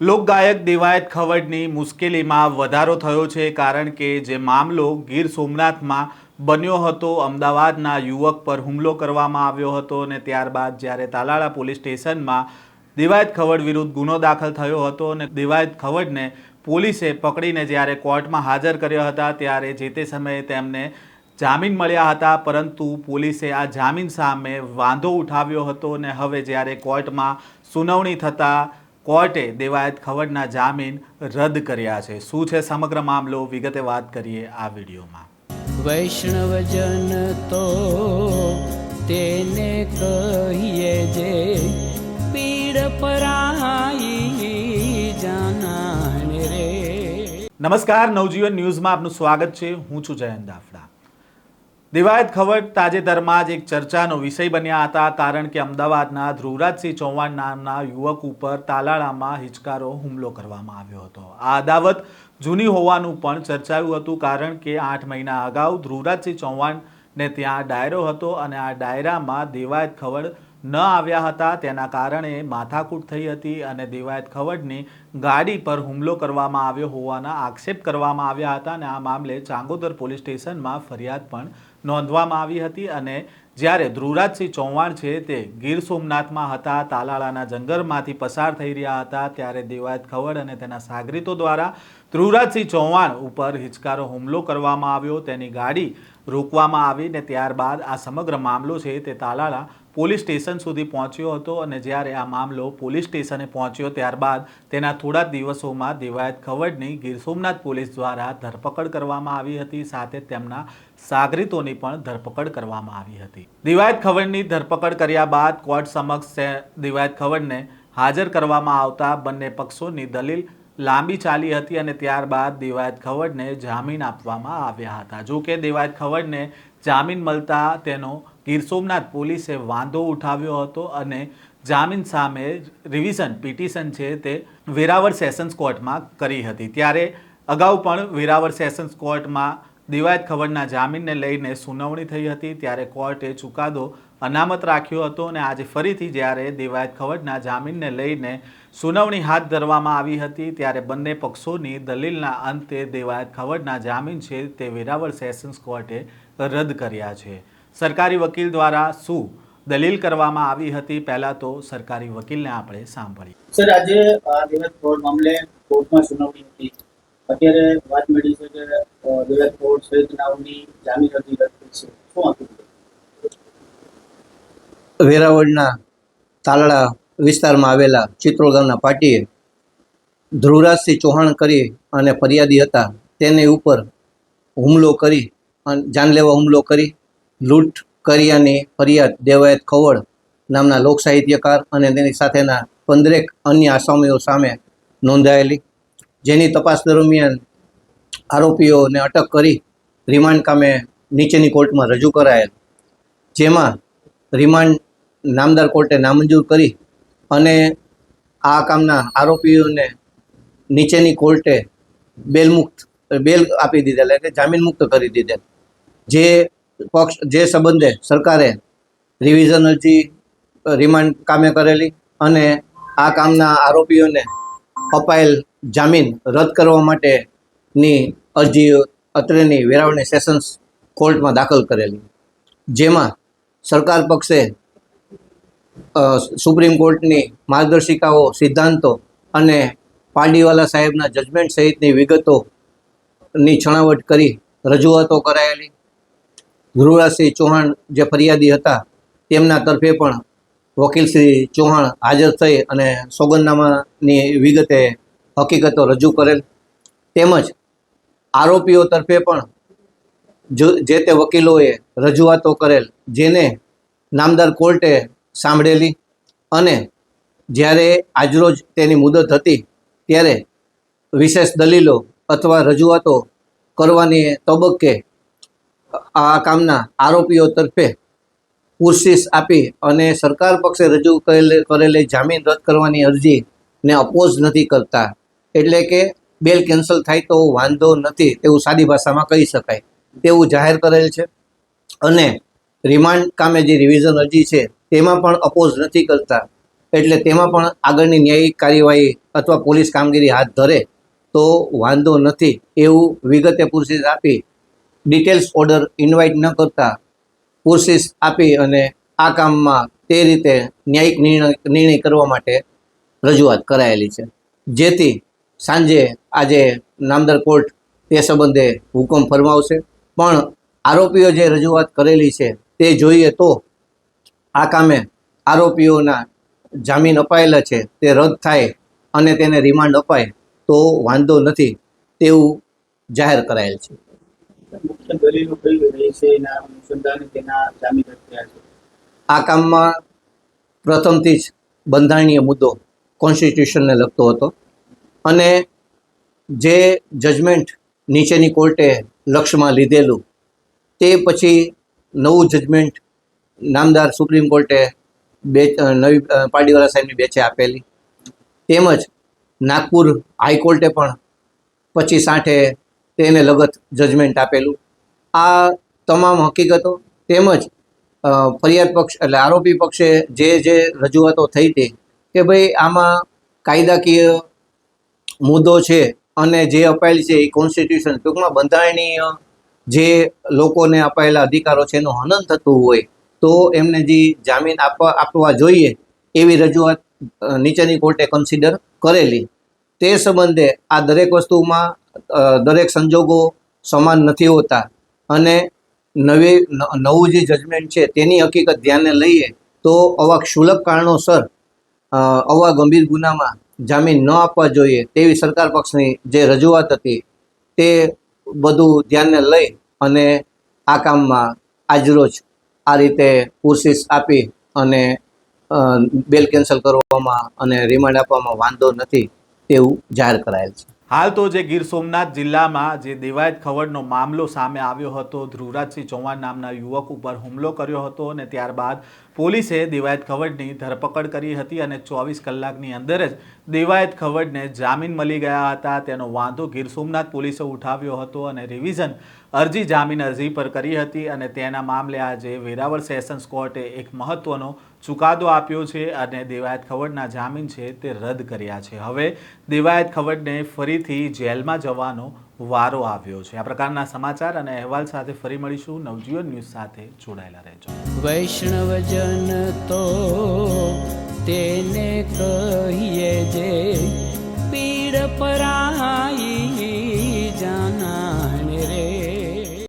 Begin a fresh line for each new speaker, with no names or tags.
લોકગાયક દેવાયત ખવડની મુશ્કેલીમાં વધારો થયો છે કારણ કે જે મામલો ગીર સોમનાથમાં બન્યો હતો, અમદાવાદના યુવક પર હુમલો કરવામાં આવ્યો હતો અને ત્યારબાદ જ્યારે તાલાળા પોલીસ સ્ટેશનમાં દેવાયત ખવડ વિરુદ્ધ ગુનો દાખલ થયો હતો અને દેવાયત ખવડને પોલીસે પકડીને જ્યારે કોર્ટમાં હાજર કર્યા હતા, ત્યારે જે તે સમયે તેમને જામીન મળ્યા હતા, પરંતુ પોલીસે આ જામીન સામે વાંધો ઉઠાવ્યો હતો અને હવે જ્યારે કોર્ટમાં સુનાવણી થતાં કોર્ટે દેવાયત ખવડના જામીન રદ કર્યા છે. શું છે સમગ્ર મામલો? વિગતે વાત કરીએ આ વિડીયોમાં.
વૈષ્ણવજન તો તેને કહીએ જે પીડ પરાઈ જાનાને રે.
નમસ્કાર નવજીવન ન્યૂઝમાં આપનું સ્વાગત છે. હું છું જયંત દાફડા. દેવાયત ખવડ તાજેતરમાં જ એક ચર્ચાનો વિષય બન્યા હતા, કારણ કે અમદાવાદના ધ્રુવરાજસિંહ ચૌહાણ નામના યુવક ઉપર તાલાળામાં હિચકારો હુમલો કરવામાં આવ્યો હતો. આ અદાવત જૂની હોવાનું પણ ચર્ચાયું હતું, કારણ કે આઠ મહિના અગાઉ ધ્રુવરાજસિંહ ચૌહાણને ત્યાં ડાયરો હતો અને આ ડાયરામાં દેવાયત ખવડ ન આવ્યા હતા, તેના કારણે માથાકૂટ થઈ હતી અને દેવાયત ખવડની ગાડી પર હુમલો કરવામાં આવ્યો હોવાના આક્ષેપ કરવામાં આવ્યા હતા અને આ મામલે ચાંગોદર પોલીસ સ્ટેશનમાં ફરિયાદ પણ નોંધવામાં આવી હતી અને જ્યારે ધ્રુવરાજસિંહ ચૌહાણ છે તે ગીર સોમનાથમાં હતા, તાલાળાના જંગલમાંથી પસાર થઈ રહ્યા હતા, ત્યારે દેવાયત ખવડ અને તેના સાગરીતો દ્વારા ધ્રુવરાજસિંહ ચૌહાણ ઉપર હિચકારો હુમલો કરવામાં આવ્યો. તેની ગાડી રોકવામાં આવી ને ત્યારબાદ આ સમગ્ર મામલો છે તે તાલાળા પોલીસ સ્ટેશન સુધી પહોંચ્યો હતો અને જ્યારે આ મામલો પોલીસ સ્ટેશને પહોંચ્યો ત્યારબાદ તેના થોડા દિવસોમાં દેવાયત ખવડની ગીર સોમનાથ પોલીસ દ્વારા ધરપકડ કરવામાં આવી હતી, સાથે તેમના સાગરીતોની પણ ધરપકડ કરવામાં આવી હતી. દિવાયત ખવડની ધરપકડ કર્યા બાદ કોર્ટ સમક્ષ દિવાયત ખવડને હાજર કરવામાં આવતા બંને પક્ષોની દલીલ લાંબી ચાલી હતી અને ત્યારબાદ દેવાયત ખવડને જામીન આપવામાં આવ્યા હતા. જો કે દેવાયત ખવડને જામીન મળતા તેનો ગીર સોમનાથ પોલીસે વાંધો ઉઠાવ્યો હતો અને જામીન સામે રિવિઝન, પિટિશન છે તે વેરાવળ સેશન્સ કોર્ટમાં કરી હતી. ત્યારે અગાઉ પણ વેરાવળ સેશન્સ કોર્ટમાં દિવાયત ખબરના જામીનને લઈને સુનાવણી થઈ હતી. ત્યારે કોર્ટે ચુકાદો અનામત રાખ્યો હતો અને આજે ફરીથી જ્યારે દિવાયત ખવડના જામીનને લઈને સુનાવણી હાથ ધરવામાં આવી હતી, ત્યારે બંને પક્ષોની દલીલના અંતે દિવાયત ખવડના જામીન છે તે વેરાવળ સેશન્સ કોર્ટે રદ કર્યા છે. સરકારી વકીલ દ્વારા શું દલીલ કરવામાં આવી હતી પહેલા તો સરકારી વકીલને આપણે સાંભળી
સર આજે આ દેવત ફ્રોડ મામલે કોર્ટમાં સુનાવણી હતી. અત્યારે વાત મળી છે કે દેવત ફ્રોડ સહિત નાવની જામીન અરજી રદ છે. શું
વેરાવળના તાલડા વિસ્તારમાં આવેલા ચિત્રોલ ગામના પાટીએ ધ્રુવરાજસિંહ ચૌહાણ કરી અને ફરિયાદી હતા. તેની ઉપર હુમલો કરી અને જાનલેવા હુમલો કરી લૂંટ કર્યાની ફરિયાદ દેવાયત ખવડ નામના લોક સાહિત્યકાર અને તેની સાથેના પંદરેક અન્ય આસામીઓ સામે નોંધાયેલી, જેની તપાસ દરમિયાન આરોપીઓને અટક કરી રિમાન્ડ કામે નીચેની કોર્ટમાં રજૂ કરાયેલ. જેમાં રિમાન્ડ નામદાર કોર્ટે નામંજૂર કરી અને આ કામના આરોપીઓને નીચેની કોર્ટે બેલ મુક્ત બેલ આપી દીધેલ એટલે જામીન મુક્ત કરી દીધેલ. જે પક્ષ, જે સંબંધે સરકારે રિવિઝન અરજી રિમાન્ડ કામે કરેલી અને આ કામના આરોપીઓને અપાયેલ જામીન રદ કરવા માટેની અરજી અત્રેની વેરાવળની સેશન્સ કોર્ટમાં દાખલ કરેલી. જેમાં સરકાર પક્ષે સુપ્રીમ કોર્ટની માર્ગદર્શિકાઓ, સિદ્ધાંતો અને પાંડીવાલા સાહેબના જજમેન્ટ સહિતની વિગતોની છણાવટ કરી રજૂઆતો કરાયેલી. ધ્રુવરાજસિંહ ચૌહાણ જે ફરિયાદી હતા, તેમના તરફે પણ વકીલ શ્રી ચૌહાણ હાજર થઈ અને સોગંદનામાની વિગતે હકીકતો રજૂ કરેલ. તેમજ આરોપીઓ તરફે પણ જે તે વકીલોએ રજૂઆતો કરેલ, જેને નામદાર કોર્ટે સાંભળેલી અને જ્યારે આજરોજ તેની મુદત હતી, ત્યારે વિશેષ દલીલો અથવા રજૂઆતો કરવાની તબક્કે આ કામના આરોપીઓ તરફે પુરશીસ આપી અને સરકાર પક્ષે રજૂ કરેલી જામીન રદ કરવાની અરજીને અપોઝ નથી કરતા. એટલે કે બેલ કેન્સલ થાય તો વાંધો નથી તેવું સાદી ભાષામાં કહી શકાય. તેવું જાહેર કરેલ છે અને રિમાન્ડ કામે જે રિવિઝન અરજી છે તેમાં પણ અપોઝ નથી કરતા. એટલે તેમાં પણ આગળની ન્યાયિક કાર્યવાહી અથવા પોલીસ કામગીરી હાથ ધરે તો વાંધો નથી એવું વિગતે પૂરસીસ આપી ડિટેલ્સ ઓર્ડર ઇન્વાઇટ ન કરતા કોશિશ આપી અને આ કામમાં તે રીતે ન્યાયિક નિર્ણય નિર્ણય કરવા માટે રજૂઆત કરાયેલી છે. જેથી સાંજે આજે નામદાર કોર્ટ તે સંબંધે હુકમ ફરમાવશે. પણ આરોપીઓ જે રજૂઆત કરેલી છે તે જોઈએ તો આ કામે આરોપીઓના જામીન અપાયેલા છે, તે રદ થાય અને તેને રિમાન્ડ અપાય તો વાંધો નથી તેવું જાહેર કરાયેલ છે. આ કામમાં પ્રથમથી જ બંધારણીય મુદ્દો કોન્સ્ટિટ્યુશનને લગતો હતો અને જે જજમેન્ટ નીચેની કોર્ટે લક્ષ્યમાં લીધેલું તે પછી નવું જજમેન્ટ નામદાર સુપ્રીમ કોર્ટે બે નવી પાડીવાલા સાહેબની બેચે આપેલી. તેમજ નાગપુર હાઈકોર્ટે પણ પચીસ આઠે તેને લગત જજમેન્ટ આપેલું. આ તમામ હકીકતો તેમજ ફરિયાદ પક્ષ એટલે આરોપી પક્ષે જે જે રજૂઆતો થઈ હતી કે ભાઈ આમાં કાયદાકીય મુદ્દો છે અને જે અપાયેલ છે એ કોન્સ્ટિટ્યુશન ટૂંકમાં બંધારણીય જે લોકોને અપાયેલા અધિકારો છે એનું હનન થતું હોય તો એમને જે જામીન આપવા આપવા જોઈએ એવી રજૂઆત નીચેની કોર્ટે કન્સિડર કરેલી. તે સંબંધે આ દરેક વસ્તુમાં દરેક સંજોગો સમાન નથી હોતા. અને નવી નવું જે જજમેન્ટ છે તેની હકીકત ધ્યાને લઈએ તો આવા ક્ષુલક કારણોસર આવા ગંભીર ગુનામાં જામીન ન આપવા જોઈએ તેવી સરકાર પક્ષની જે રજૂઆત હતી તે બધું ધ્યાને લઈ અને આ કામમાં આજરોજ આ રીતે કોશિશ આપી અને બેલ કેન્સલ કરવામાં અને રિમાન્ડ આપવામાં વાંધો નથી તેવું જાહેર કરાયેલ છે.
હાલ તો જે ગીર સોમનાથ જિલ્લામાં જે દેવાયત ખવડનો મામલો સામે આવ્યો હતો, ધ્રુવરાજસિંહ ચૌહાણ નામના યુવક ઉપર હુમલો કર્યો હતો અને ત્યારબાદ પોલીસે દેવાયત ખવડની ધરપકડ કરી હતી અને ચોવીસ કલાકની અંદર જ દેવાયત ખવડને જામીન મળી ગયા હતા. તેનો વાંધો ગીર સોમનાથ પોલીસે ઉઠાવ્યો હતો અને રિવિઝન અરજી જામીન અરજી પર કરી હતી અને તેના મામલે આજે વેરાવળ સેશન્સ કોર્ટે એક મહત્વનો ચુકાદો આપ્યો છે અને દેવાયત ખવડના જામીન છે તે રદ કર્યા છે. હવે દેવાયત ખવડને ફરીથી જેલમાં જવાનો વારો આવ્યો છે. આ પ્રકારના સમાચાર અને અહેવાલ સાથે ફરી મળીશું. નવજીવન ન્યૂઝ સાથે જોડાયેલા રહેજો.
વૈષ્ણવજન તો તેને કહીએ જે પીડ પરાઈ